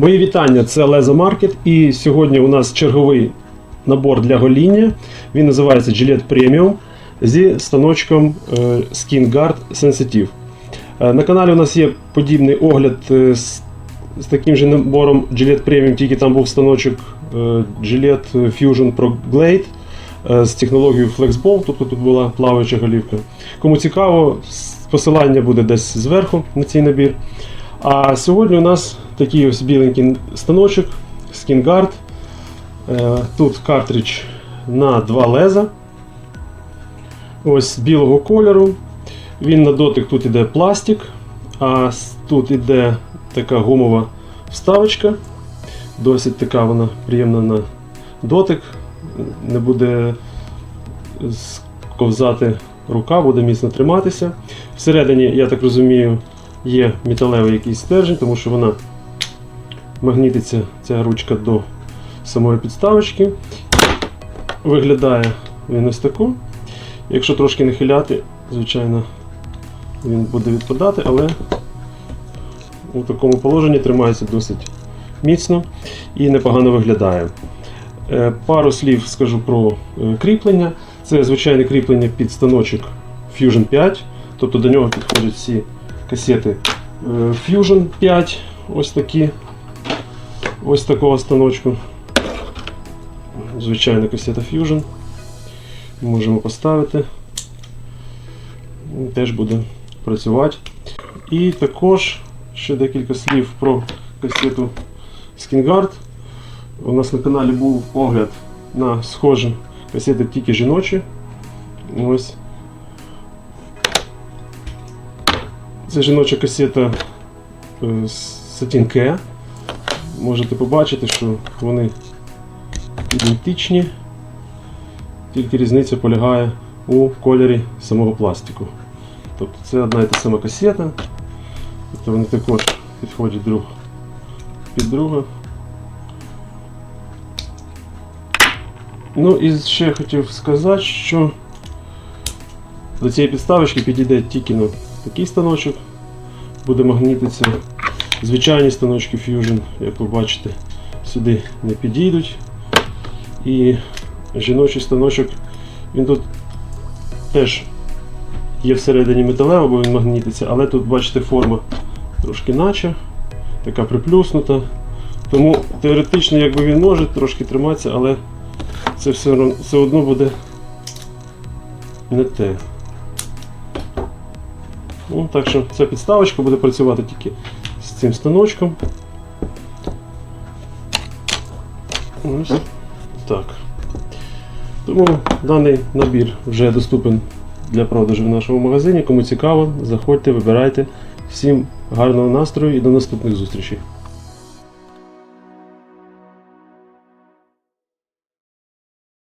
Мої вітання, це Лезо Маркет. І сьогодні у нас черговий набор для гоління. Він називається Gillette Premium зі станочком е, Skin Guard Sensitive. Е, На каналі у нас є подібний огляд е, з, таким же набором Gillette Premium, тільки там був станочок Gillette Fusion Pro Glade з технологією FlexBall, тобто тут була плаваюча голівка. Кому цікаво, посилання буде десь зверху на цей набір. А сьогодні у нас такий ось біленький станочок Skin Е, Тут картридж на два леза. Ось білого кольору. Він на дотик тут іде пластик, а тут іде така гумова вставочка. Досить така вона приємна на дотик. Не буде ковзати рука, буде міцно триматися. Всередині, я так розумію, є металевий якийсь стержень, тому що вона магнітиться ця ручка до самої підставочки. Виглядає він ось таку. Якщо трошки нахиляти, звичайно, він буде відпадати, але у такому положенні тримається досить міцно і непогано виглядає. Е, Пару слів скажу про е, кріплення. Це звичайне кріплення під станочок Fusion 5, тобто до нього підходять всі касети е, Fusion 5, ось такі, ось такого станочку. Звичайна касета Fusion. Можемо поставити. Теж буде працювати. І також ще декілька слів про касету SkinGuard. У нас на каналі був огляд на схожі касети тільки жіночі. Ось. Це жіноча касета е, Satin Можете побачити, що вони ідентичні, тільки різниця полягає у кольорі самого пластику. Тобто це одна і та сама касета, тобто вони також підходять друг під друга. Ну і ще хотів сказати, що до цієї підставочки підійде тільки на такий станочок, буде магнітитися. Звичайні станочки Fusion, як ви бачите, сюди не підійдуть. І жіночий станочок, він тут теж є всередині металево, бо він магнітиться, але тут, бачите, форма трошки наче, така приплюснута. Тому теоретично якби він може трошки триматися, але це все, все одно буде не те. Ну, так що ця підставочка буде працювати тільки з цим станочком. Ось так. Тому даний набір вже доступен для продажу в нашому магазині. Кому цікаво, заходьте, вибирайте. Всім гарного настрою і до наступних зустрічей.